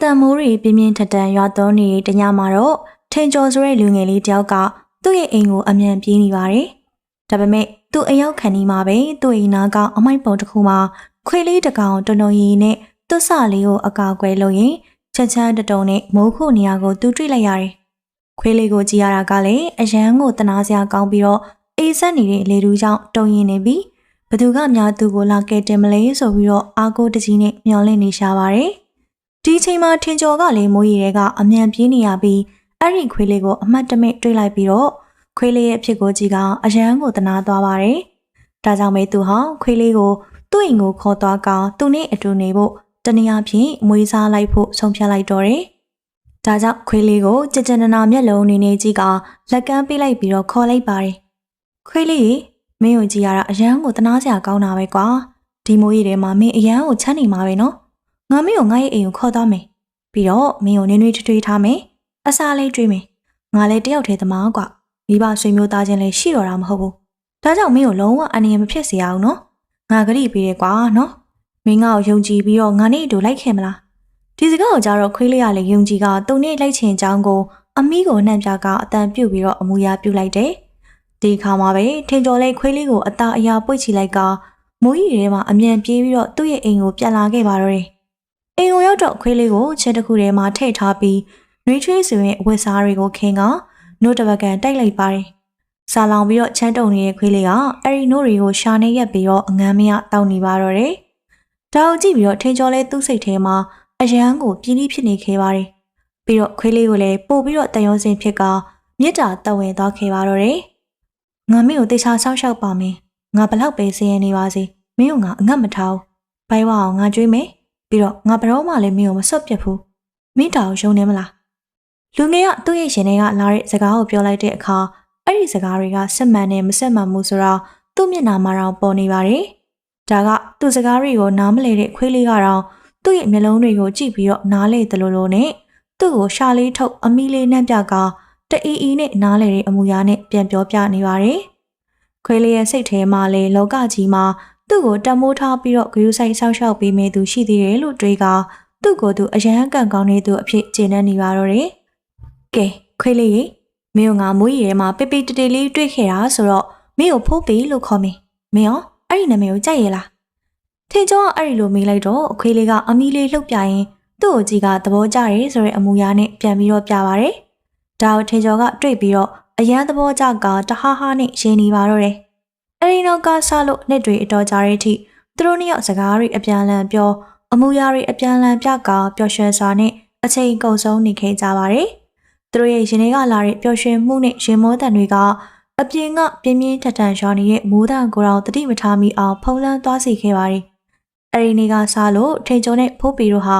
တန်မိုးတွေပြင်းပြင်းထန်ထန်ရွာသွန်းနေတဲ့တညမှာတော့ထင်ကျော်ဆိုတဲ့လူငယ်လေးတယောက်ကသူ့ရဲ့အိမ်ကိုအမြန်ပြေးနေပါတယ်။ဒါပေမဲ့သူ့အရောက်ခံနေမှာပဲသူ့အိမ်နာကအမိုက်ပုံတစ်ခုမှာခွေးလေးတစ်ကောင်တုံတုံရီနဲ့သူ့ဆလေးကိုအကာအကွယ်လုပ်ရင်ချက်ချမ်းတတုံနဲ့မိုးခုနေရာကိုသူတွေ့လိုက်ရတယ်။ခွေးလေးကိုကြည့်ရတာကလည်းအရန်ကိုတနာစရာကောင်းပြီးတော့အေးဆက်နေတဲ့လေတူးကြောင့်တုံရင်နေပြီးဘသူကများသူ့ကိုလာကဲတင်မလဲဆိုပြီးတော့အာကိုတကြီးနဲ့မျောလင့်နေရှာပါတယ်။ ဒီချိန်မှာထင်ကျော်ကလည်းမိုးရီတွေကအမြန်ပြေးနေရပြီးအဲ့ဒီခွေးလေးကိုအမှတ်တမဲ့တွေးလိုက်ပြီးတော့ခွေးလေးရဲ့အဖြစ်ကိုကြည့်ကအရန်ကိုတနာသွားပါတယ်။ဒါကြောင့်ပဲသူဟာခွေးလေးကိုသူ့အိမ်ကိုခေါ်သွားကသူနဲ့အတူနေဖို့တနည်းအားဖြင့်မွေးစားလိုက်ဖို့ဆုံးဖြတ်လိုက်တော့တယ်။ဒါကြောင့်ခွေးလေးကိုကြကြနနာမျက်လုံးနေနေကြည့်ကလက်ကမ်းပေးလိုက်ပြီးတော့ခေါ်လိုက်ပါတယ်။ခွေးလေးမင်းကိုကြည့်ရတာအရန်ကိုတနာစရာကောင်းတာပဲကွာ။ဒီမိုးရီထဲမှာမင်းအရန်ကိုချမ်းနေမှာပဲနော်။ ငါမင်းကိုငါ့ရဲ့အိမ်ကိုခေါ်သွားမယ်။ပြီးတော့မင်းကိုနင်းနွေးထွေးထွေးထားမယ်။အစားလေးတွေးမယ်။ငါလည်းတယောက်တည်းသမားကွာ။မိဘဆွေမျိုးသားချင်းလည်းရှိတော့တာမဟုတ်ဘူး။ဒါကြောင့်မင်းကိုလုံးဝအန္တရာယ်မဖြစ်စေရအောင်နော်။ငါကတိပေးရဲကွာနော်။မင်းငါ့ကိုယုံကြည်ပြီးတော့ငါနဲ့အတူလိုက်ခင်မလား။ဒီစကားကိုကြားတော့ခွေးလေးရလေယုံကြည်ကတုံနဲ့လိုက်ချင်အကြောင်းကိုအမီးကိုနှံ့ပြကအတန်ပြုတ်ပြီးတော့အမူအရာပြုတ်လိုက်တယ်။ဒီခါမှာပဲထင်ကျော်လေးခွေးလေးကိုအသားအရာပွေ့ချလိုက်ကမိုးရီထဲမှာအမြန်ပြေးပြီးတော့သူ့ရဲ့အိမ်ကိုပြန်လာခဲ့ပါတော့တယ်။ အိမ်ကိုရောက်တော့ခွေးလေးကိုချက်တစ်ခုထဲမှာထည့်ထားပြီးနှွေးချွေးဆိုရင်အဝတ်စားတွေကိုခင်းကနို့တပကန်တိုက်လိုက်ပါတယ်။စာလောင်ပြီးတော့ချမ်းတုံနေတဲ့ခွေးလေးကအဲ့ဒီနို့တွေကိုရှာနေရက်ပြီးတော့အငမ်းမရတောက်နေပါတော့တယ်။ဒါကိုကြည့်ပြီးတော့ထင်ကျော်လေးသူ့စိတ်ထဲမှာအယမ်းကိုပြင်းပြီးဖြစ်နေခဲ့ပါတယ်။ပြီးတော့ခွေးလေးကိုလည်းပို့ပြီးတော့တန်ရုံးစင်ဖြစ်ကမြစ်တာတက်ဝင်သွားခဲ့ပါတော့တယ်။ငါမင်းကိုတေချာဆောက်ရှောက်ပါမယ်။ငါဘလောက်ပဲစည်ရင်နေပါစေ။မင်းကငါအငတ်မထားဘူး။ဘိုင်ဝအောင်ငါကြွေးမယ်။ ပြီးတော့ငါဘရောမှလည်းမင်းကိုမဆွတ်ပြတ်ဘူး။မိတာကိုယုံနေမလား။လူငယ်ကသူ့ရဲ့ရှင်ထဲကလာတဲ့စကားကိုပြောလိုက်တဲ့အခါအဲ့ဒီစကားတွေကစစ်မှန်နဲ့မစစ်မှန်မှုဆိုတော့သူ့မျက်နှာမှာတော့ပေါ်နေပါတယ်။ဒါကသူ့စကားတွေကိုနားမလည်တဲ့ခွေးလေးကတော့သူ့ရဲ့မျက်လုံးတွေကိုကြည့်ပြီးတော့နားလေတယ်လို့လို့နဲ့သူ့ကိုရှာလေးထုတ်အမီလေးနှံ့ပြကတအီအီနဲ့နားလေတဲ့အမူအရာနဲ့ပြန်ပြောပြနေပါတယ်။ခွေးလေးရဲ့စိတ်ထဲမှာလေလောကကြီးမှာ သူ့ကိုတမိုးထားပြီးတော့ဂရုစိုက်ဆောက်ရှောက်ပေးမိသူရှိသေးတယ်လို့တွေးကသူ့ကိုယ်သူအရန်ကန်ကောင်းနေသူအဖြစ်ကျေနပ်နေပါတော့တယ်။ကဲခွေးလေးရေမင်းကငါမွေးရထဲမှာပိပိတတေလေးတွေ့ခဲ့တာဆိုတော့မင်းကိုဖိုးပေလို့ခေါ်မယ်။မင်းရောအဲ့ဒီနာမည်ကိုကြိုက်ရဲ့လား။ထင်ကျော်ကအဲ့ဒီလိုမေးလိုက်တော့အခွေးလေးကအမီလေးလှုပ်ပြရင်သူ့ကိုကြီးကသဘောကျရဲဆိုတဲ့အမူအရာနဲ့ပြန်ပြီးတော့ပြပါရတယ်။ဒါကိုထင်ကျော်ကတွေ့ပြီးတော့အရန်သဘောကျကတဟားဟားနဲ့ရင်းနေပါတော့တယ်။ အဲ့ဒီနောက်ကဆလို့နှစ်တွေအတော်ကြာတဲ့အထိသူတို့နှစ်ယောက်စကားတွေအပြန်အလှန်ပြောအမူအရာတွေအပြန်အလှန်ပြကပျော်ရွှင်စွာနဲ့အချိန်ကုန်ဆုံးနေခဲ့ကြပါတယ်။သူတို့ရဲ့ရင်ထဲကလာတဲ့ပျော်ရွှင်မှုနဲ့ရင်မောတန်တွေကအပြင်ကပြင်းပြင်းထန်ထန်ရွာနေတဲ့မိုးတန်ကိုယ်တော်တတိမထားမိအောင်ဖုံးလန်းသွားစေခဲ့ပါတယ်။အဲဒီနေ့ကစားလို့ထိန်ချုံနဲ့ဖိုးပီတို့ဟာ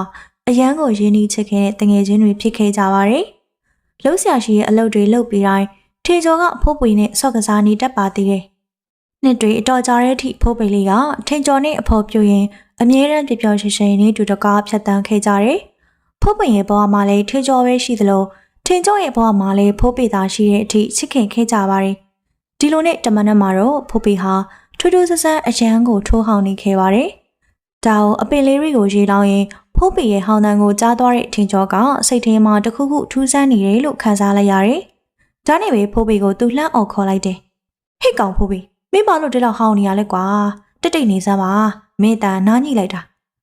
အရန်ကိုရင်းနှီးချစ်ခဲ့တဲ့တငယ်ချင်းတွေဖြစ်ခဲ့ကြပါတယ်။လှုပ်ရှားရှိရဲ့အလုပ်တွေလုပ်ပြီးတိုင်းထေကျော်ကဖိုးပီနဲ့ဆော့ကစားနေတတ်ပါသေးတယ်။ နှစ်တွေအတော်ကြာတဲ့အထိဖိုးပီလေးကထိန်ကျော်နဲ့အဖော်ပြူရင်အမြဲတမ်းပြပြောင်းရွှင်ရွှင်နဲ့တူတကားဖြတ်တန်းခဲ့ကြတယ်။ဖိုးပီရဲ့ဘဝမှာလည်းထေကျော်ပဲရှိသလိုထင်ကျော်ရဲ့ဘဝမှာလည်းဖိုးပေသားရှိတဲ့အထိချစ်ခင်ခဲ့ကြပါတယ်။ဒီလိုနဲ့တမန်နဲ့မှာတော့ဖိုးပေဟာထူးထူးဆန်းဆန်းအရန်ကိုထိုးဟောင်းနေခဲ့ပါတယ်။ဒါကိုအပင်လေးတွေကိုရေးလောင်းရင်ဖိုးပေရဲ့ဟောင်းတန်းကိုကြားသွားတဲ့ထင်ကျော်ကစိတ်ထဲမှာတခုခုထူးဆန်းနေတယ်လို့ခံစားလိုက်ရတယ်။ဒါနဲ့ပဲဖိုးပေကိုသူလှမ်းအော်ခေါ်လိုက်တယ်။ဟိတ်ကောင်ဖိုးပေ မင်းဘာလို့ဒီလောက်ဟောင်းနေရလဲကွာ။တိတ်တိတ်နေစမ်းပါ။မင်းတန်နားညိလိုက်တာ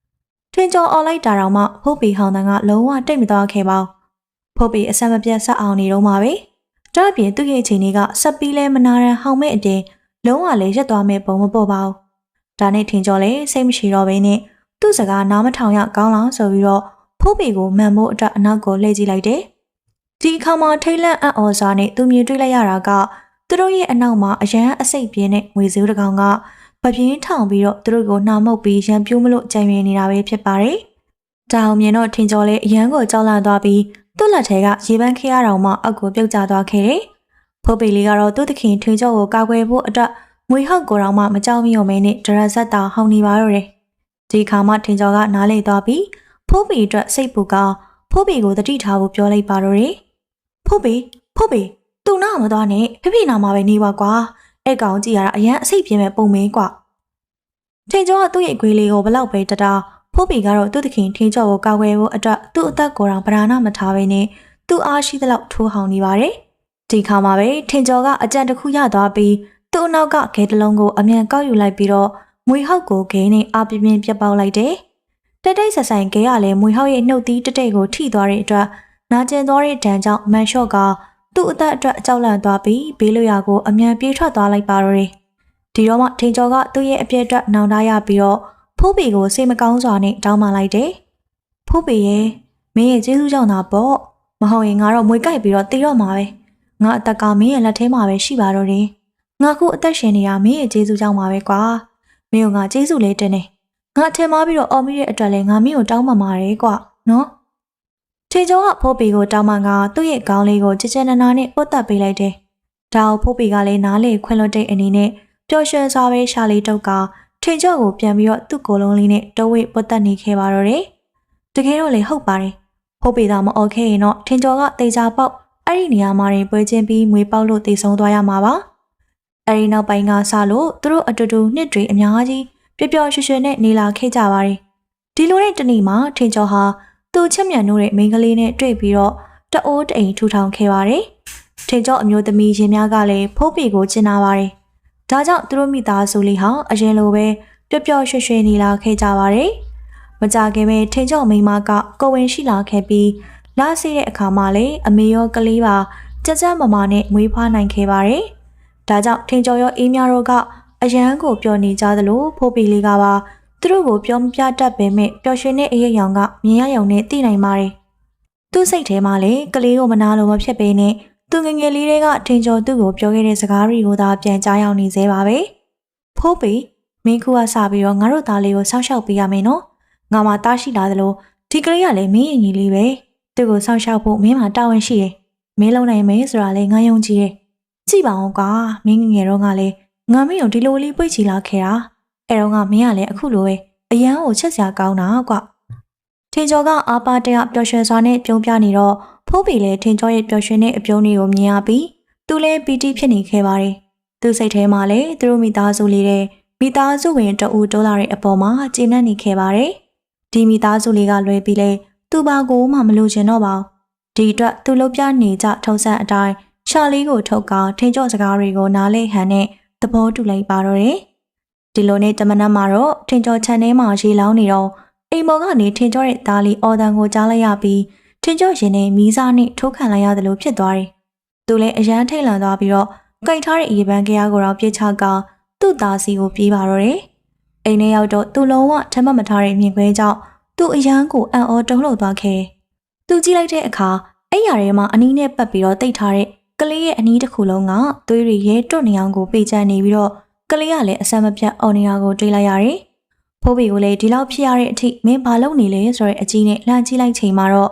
။ထင်ကျော်အော်လိုက်တာတော့မှဖိုးပေဟောင်းတန်းကလုံးဝတိတ်မသွားခဲ့ပါဘူး။ဖိုးပေအဆက်မပြတ်ဆက်အောင်နေတော့မှာပဲ။ဒါ့အပြင်သူ့ရဲ့အချိန်တွေကဆက်ပြီးလဲမနာရန်ဟောင်းမဲ့အတင်လုံးဝလည်းရက်သွားမဲ့ပုံမပေါ်ပါဘူး။ဒါနဲ့ထင်ကျော်လဲစိတ်မရှိတော့ဘဲနဲ့သူ့စကားနားမထောင်ရကောင်းလားဆိုပြီးတော့ဖိုးပေကိုမှန်ဖို့အတွက်အနောက်ကိုလှည့်ကြည့်လိုက်တယ်။ဒီအခါမှာထိတ်လန့်အံ့ဩစွာနဲ့သူမြင်တွေ့လိုက်ရတာက သူတို့ရဲ့အနောက်မှာအရန်အစိတ်ပြင်းတဲ့ငွေစည်းတစ်ကောင်ကပပြင်းထောင်ပြီးတော့သူတို့ကိုနှာမုတ်ပြီးရံပြိုးမလို့ကြံရနေတာပဲဖြစ်ပါတယ်။ဒါအောင်မြင်တော့ထင်ကျော်လဲအရန်ကိုကြောက်လန့်သွားပြီးသူ့လက်ထဲကရေပန်းခဲရတော်မှအောက်ကိုပြုတ်ကျသွားခဲ့တယ်။ဖိုးပေလေးကတော့သူ့သခင်ထွေကျော်ကိုကာကွယ်ဖို့အတွက်မွေဟောက်ကိုတော့မှမကြောက်မရွံ့မဲနဲ့ဒရဇက်တာဟောင်းနေပါတော့တယ်။ဒီခါမှထင်ကျော်ကနားလေသွားပြီးဖိုးပေအတွက်စိတ်ပူကဖိုးပေကိုတတိထားဖို့ပြောလိုက်ပါတော့တယ်။ဖိုးပေဖိုးပေ သူ့နာမသွားနဲ့ဖိဖိနာမှာပဲနေပါကွာ။အဲ့ကောင်ကြည့်ရတာအရန်အစိတ်ပြင်းမဲ့ပုံမင်းကွာ။ထင်ကျော်ကသူ့ရဲ့အခွေးလေးကိုဘလောက်ပဲတတာဖိုးပီကတော့သူ့သခင်ထင်းကျော်ကိုကာကွယ်ဖို့အတွက်သူ့အသက်ကိုယ်တော်ဗราဏမထားဘဲနဲ့သူ့အားရှိသလောက်ထိုးဟောင်နေပါတယ်။ဒီခါမှာပဲထင်းကျော်ကအကြံတစ်ခုရသွားပြီးသူ့အနောက်ကဂဲတလုံးကိုအမြန်ကောက်ယူလိုက်ပြီးတော့မွေဟောက်ကိုဂဲနဲ့အာပြင်းပြင်းပြတ်ပေါက်လိုက်တယ်။တက်တိတ်ဆက်ဆိုင်ဂဲကလည်းမွေဟောက်ရဲ့နှုတ်သီးတက်တိတ်ကိုထိသွားတဲ့အတွက်နာကျင်သွားတဲ့ဒဏ်ကြောင့်မန်လျှော့က သူ့အသက်အတွက်အကြောက်လန့်သွားပြီးဘေးလွရာကိုအမြန်ပြေးထွက်သွားလိုက်ပါတော့တယ်။ဒီတော့မှထင်ကျော်ကသူ့ရဲ့အပြည့်အတွက်နောင်တရပြီးတော့ဖိုးပီကိုစိတ်မကောင်းစွာနဲ့တောင်းပန်လိုက်တယ်။ဖိုးပီရဲ့မင်းရဲ့ကျေးဇူးကြောင့်သာပေါ့မဟုတ်ရင်ငါတော့မွေကြိုက်ပြီးတော့တေတော့မှာပဲ။ငါအသက်ကမင်းရဲ့လက်ထဲမှာပဲရှိပါတော့တယ်။ငါခုအသက်ရှင်နေတာမင်းရဲ့ကျေးဇူးကြောင့်ပါပဲကွာ။မင်းကငါကျေးဇူးလေးတင်နေ။ငါထင်မှားပြီးတော့အော်မိတဲ့အတွက်လည်းငါမင်းကိုတောင်းပန်ပါတယ်ကွာနော်။ ထေကျော်ကဖိုးပီကိုတောင်းပန်ကသူ့ရဲ့ခေါင်းလေးကိုကြည်ကြဲနနာနဲ့ပုတ်တက်ပေးလိုက်တယ်။ဒါကိုဖိုးပီကလည်းနားလေခွင့်လွတ်တဲ့အနေနဲ့ပျော်ရွှင်စွာပဲရှာလေးတုတ်ကထင်ကျော်ကိုပြန်ပြီးတော့သူ့ကိုယ်လုံးလေးနဲ့တဝိပုတ်တက်နေခဲ့ပါတော့တယ်။တကယ်တော့လေဟုတ်ပါတယ်။ဖိုးပီသာမအော်ခဲ့ရင်တော့ထင်ကျော်ကတေချာပေါက်အဲ့ဒီနေရာမှာနေပွဲချင်းပြီးမွေပေါက်လို့တည်ဆုံးသွားရမှာပါ။အဲ့ဒီနောက်ပိုင်းကစလို့သူတို့အတူတူနှစ်တွေအများကြီးပျော်ပျော်ရွှင်ရွှင်နဲ့နေလာခဲ့ကြပါတယ်။ဒီလိုနဲ့တနေ့မှာထင်ကျော်ဟာ သူ့ချက်မြန်နိုးတဲ့မိန်းကလေးနဲ့တွေ့ပြီးတော့တအိုးတအိမ်ထူထောင်ခဲ့ပါတယ်။ထင်ကျော်အမျိုးသမီးရင်များကလည်းဖိုးပီကိုကျင်နာပါတယ်။ဒါကြောင့်သူတို့မိသားစုလေးဟာအရင်လိုပဲပျော်ပျော်ရွှင်ရွှင်နေလာခဲ့ကြပါတယ်။မကြခင်ပဲထင်ကျော်မိန်းမကကိုဝင်ရှိလာခဲ့ပြီးလာစီတဲ့အခါမှာလည်းအမေရောကလေးပါကြကြမမာနဲ့မွေးဖွားနိုင်ခဲ့ပါတယ်။ဒါကြောင့်ထင်ကျော်ရောအေးများတို့ကအရန်ကိုပျော်နေကြသလိုဖိုးပီလေးကပါ သူတို့ကိုပြောမပြတတ်ပေမဲ့ပျော်ရွှင်တဲ့အရေးအယောင်ကမြင်ရယုံနဲ့သိနိုင်ပါတယ်။သူ့စိတ်ထဲမှာလည်းကလေးကိုမနာလိုမဖြစ်ပေနဲ့သူငယ်ငယ်လေးတွေကထင်ကျော်သူ့ကိုပြောခဲ့တဲ့စကားတွေကိုသာပြန်ကြားရောက်နေသေးပါပဲ။ဖိုးပီမင်းခုကစပြီးတော့ငါတို့သားလေးကိုစောင့်ရှောက်ပေးရမယ်နော်။ငါမှတားရှိလာသလိုဒီကလေးကလည်းမင်းအညီလေးပဲ။သူ့ကိုစောင့်ရှောက်ဖို့မင်းမှတာဝန်ရှိတယ်။မင်းလုံးနိုင်မယ်ဆိုတာလည်းငါယုံကြည်တယ်။ကြည့်ပါအောင်ကွာမင်းငယ်ငယ်တော့ကလည်းငါမင်းကိုဒီလိုလေးပွေ့ချီလာခဲ့တာ။ အဲတော့ကမင်းကလည်းအခုလိုပဲအရန်ကိုချက်စရာကောင်းတာကွ။ထင်ကျော်ကအာပါတရပျော်ရွှင်စွာနဲ့ပြုံးပြနေတော့ဖိုးပီလည်းထင်ကျော်ရဲ့ပျော်ရွှင်တဲ့အပြုံးတွေကိုမြင်ရပြီးသူလည်းပီတိဖြစ်နေခဲ့ပါတယ်။သူစိတ်ထဲမှာလည်းသူတို့မိသားစုလေးတဲ့မိသားစုဝင်တအူတိုးလာတဲ့အပေါ်မှာကျေနပ်နေခဲ့ပါတယ်။ဒီမိသားစုလေးကလွဲပြီးလဲသူပါကိုမှမလို့ချင်တော့ပါဘူး။ဒီအတွက်သူလှုပ်ပြနေကြထုံးစံအတိုင်းရှာလေးကိုထုတ်ကထင်ကျော်စကားတွေကိုနားလေဟန်နဲ့သဘောတူလိုက်ပါတော့တယ်။ ဒီလိုနဲ့တမနက်မှာတော့ထင်ကျော်ခြံထဲမှာရေလောင်းနေတော့အိမ်မော်ကနေထင်ကျော်တဲ့သားလေးအော်တန်ကိုကြားလိုက်ရပြီးထင်ကျော်ရင်နဲ့မီးစားနဲ့ထိုးခံလိုက်ရတယ်လို့ဖြစ်သွားတယ်။သူလည်းအရန်ထိတ်လန့်သွားပြီးတော့ကြိုက်ထားတဲ့ရေပန်းကရားကိုတော့ပြစ်ချကသူ့သားစီကိုပြေးပါတော့တယ်။အိမ်ထဲရောက်တော့သူ့လုံးဝထမ်းမမထားတဲ့မြင်ကွဲကြောင့်သူ့အရန်ကိုအံ့ဩတုံးလှုပ်သွားခဲ့။သူကြည့်လိုက်တဲ့အခါအဲ့ရထဲမှာအနီးနဲ့ပတ်ပြီးတော့တိတ်ထားတဲ့ကလေးရဲ့အနီးတစ်ခုလုံးကသွေးတွေရဲတွတ်နေအောင်ကိုပေးချနေပြီးတော့ ကလေးကလည်းအဆမ်းမပြတ်အော်နေတာကိုတွေ့လိုက်ရတယ်။ဖိုးဘီကိုလည်းဒီလောက်ဖြစ်ရတဲ့အထိမင်းဘာလုပ်နေလဲဆိုတဲ့အကြီးနဲ့လှမ်းကြည့်လိုက်ချိန်မှာတော့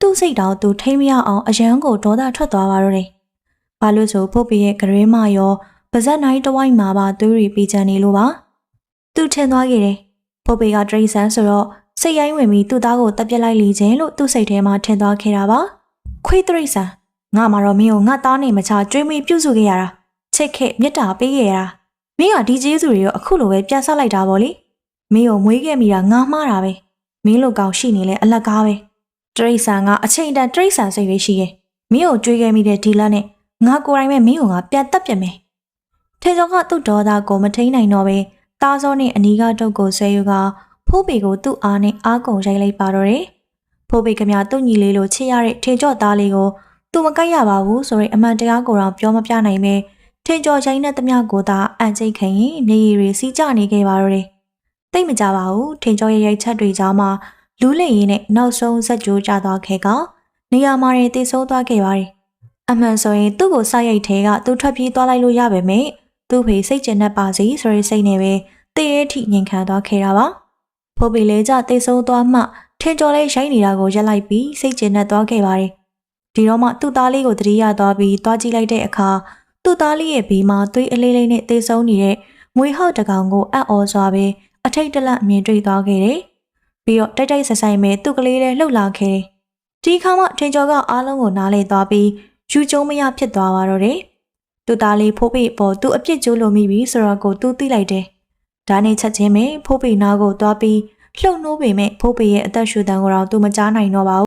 သူ့စိတ်တော်သူထိမ့်မရအောင်အရန်ကိုဒေါသထွက်သွားပါတော့တယ်။ဘာလို့ဆိုဖိုးဘီရဲ့ကလေးမရောပါဇက်နိုင်တဝိုက်မှာပါသွေးတွေပေးချနေလို့ပါ။သူထင်သွားခဲ့တယ်။ဖိုးဘီကဒရိဆန်ဆိုတော့စိတ်ရိုင်းဝင်ပြီးသူ့သားကိုတပ်ပြစ်လိုက်လေခြင်းလို့သူ့စိတ်ထဲမှာထင်သွားခဲ့တာပါ။ခွေးဒရိဆန်ငါမှတော့မင်းကိုငါသားနေမချကြွေးမွေးပြုစုခဲ့ရတာချစ်ခဲ့မေတ္တာပေးခဲ့ရတာ မင်းကဒီကျေးဇူးတွေရောအခုလိုပဲပြန်ဆလိုက်တာပေါ့လေမင်းကိုမွေးခဲ့မိတာငါမှားတာပဲမင်းလိုကောင်ရှိနေလဲအလတ်ကားပဲတရိษံကအချိန်တန်တရိษံစိတ်ရရှိရဲ့မင်းကိုကြွေးခဲ့မိတဲ့ဒီလက်နဲ့ငါကိုယ်တိုင်ပဲမင်းကိုငါပြန်တက်ပြမယ်ထေကျော်ကသူ့ဒေါသကိုမထိန်နိုင်တော့ပဲတားစောနဲ့အနီးကတုတ်ကိုဆွဲယူကဖိုးပေကိုသူ့အားနဲ့အားကုန်ရိုက်လိုက်ပါတော့တယ်ဖိုးပေကမြသူ့ညီလေးလိုချစ်ရတဲ့ထေကျော်သားလေးကိုသူမကိုက်ရပါဘူးဆိုရင်အမှန်တရားကိုတော့ပြောမပြနိုင်ပဲ ထင်ကျော်ချင်းနဲ့တမျှကိုသာအန်ကျိတ်ခင်ရင်မျက်ရည်တွေစီးကျနေခဲ့ပါတော့တယ်။တိတ်မကြပါဘူးထင်ကျော်ရဲ့ရိုက်ချက်တွေကြားမှာလူးလိမ်ရင်းနဲ့နောက်ဆုံးဇက်ကြိုးကျသွားခဲ့ကနေရာမှာရင်တည်ဆိုးသွားခဲ့ပါတယ်။အမှန်ဆိုရင်သူ့ကိုစိုက်ရိုက်ထဲကသူထွက်ပြေးသွားလိုက်လို့ရပါမယ်။သူ့ဖေစိတ်ကျဉ်တတ်ပါစီဆိုရစိတ်နဲ့ပဲတည်ရဲထိငင်ခံသွားခဲ့တာပါ။ဖိုးပီလေးကြတည်ဆိုးသွားမှထင်ကျော်လေးရိုက်နေတာကိုရက်လိုက်ပြီးစိတ်ကျဉ်တတ်သွားခဲ့ပါတယ်။ဒီတော့မှသူ့သားလေးကိုတတိယသွားပြီးသွားကြည့်လိုက်တဲ့အခါ သူ့သားလေးရဲ့ဘေးမှာသွေးအလေးလေးနဲ့သေဆုံးနေတဲ့ငွေဟောက်တကောင်ကိုအံ့ဩစွာပဲအထိတ်တလန့်မြင်တွေ့သွားခဲ့တယ်။ပြီးတော့တိုက်တိုက်ဆဆိုင်မဲ့သူ့ကလေးလည်းလှုပ်လာခဲ့တယ်။ဒီခါမှထင်ကျော်ကအားလုံးကိုနားလေသွားပြီးယူကျုံမရဖြစ်သွားပါတော့တယ်။သူ့သားလေးဖိုးပိပေါ်သူ့အပြစ်ကျိုးလိုမိပြီဆိုတော့ကိုသူသိလိုက်တယ်။ဒါနဲ့ချက်ချင်းပဲဖိုးပိနာကိုသွားပြီးလှုပ်နှိုးပေမဲ့ဖိုးပေရဲ့အသက်ရှူတန်ကိုတော့သူမကြားနိုင်တော့ပါဘူး